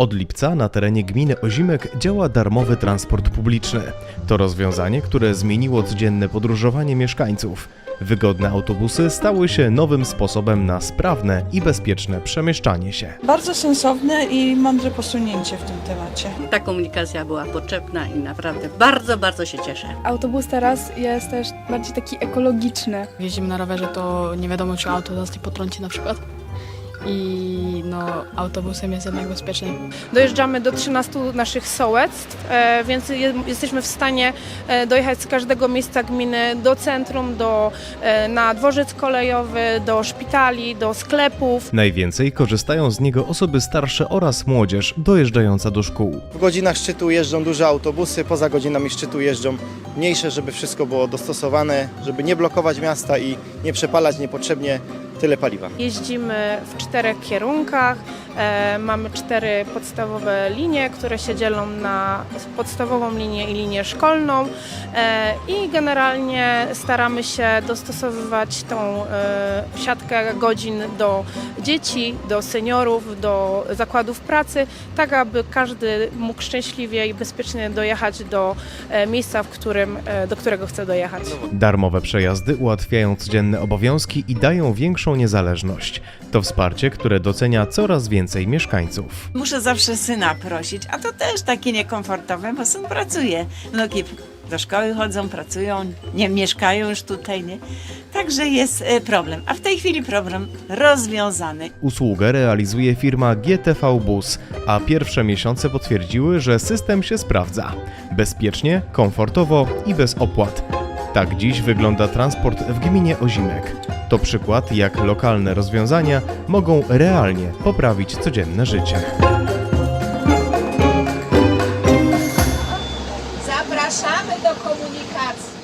Od lipca na terenie gminy Ozimek działa darmowy transport publiczny. To rozwiązanie, które zmieniło codzienne podróżowanie mieszkańców. Wygodne autobusy stały się nowym sposobem na sprawne i bezpieczne przemieszczanie się. Bardzo sensowne i mądre posunięcie w tym temacie. Ta komunikacja była potrzebna i naprawdę bardzo, bardzo się cieszę. Autobus teraz jest też bardziej taki ekologiczny. Jeździmy na rowerze, to nie wiadomo, czy auto nas nie potrąci na przykład. I no, autobusem jest jednak bezpieczniej. Dojeżdżamy do 13 naszych sołectw, e, więc je, jesteśmy w stanie e, dojechać z każdego miejsca gminy do centrum, do, e, na dworzec kolejowy, do szpitali, do sklepów. Najwięcej korzystają z niego osoby starsze oraz młodzież dojeżdżająca do szkół. W godzinach szczytu jeżdżą duże autobusy, poza godzinami szczytu jeżdżą mniejsze, żeby wszystko było dostosowane, żeby nie blokować miasta i nie przepalać niepotrzebnie tyle paliwa. Jeździmy w czterech kierunkach, mamy cztery podstawowe linie, które się dzielą na podstawową linię i linię szkolną e, i generalnie staramy się dostosowywać tą e, siatkę godzin do dzieci, do seniorów, do zakładów pracy, tak aby każdy mógł szczęśliwie i bezpiecznie dojechać do e, miejsca, w którym, e, do którego chce dojechać. Darmowe przejazdy ułatwiają codzienne obowiązki i dają większą niezależność. To wsparcie, które docenia coraz więcej mieszkańców. Muszę zawsze syna prosić, a to też takie niekomfortowe, bo syn pracuje. Wnuki do szkoły chodzą, pracują, nie mieszkają już tutaj, nie? Także jest e, problem. A w tej chwili problem rozwiązany. Usługę realizuje firma GTV Bus, a pierwsze miesiące potwierdziły, że system się sprawdza. Bezpiecznie, komfortowo i bez opłat. Tak dziś wygląda transport w gminie Ozimek. To przykład, jak lokalne rozwiązania mogą realnie poprawić codzienne życie. Zapraszamy do komunikacji.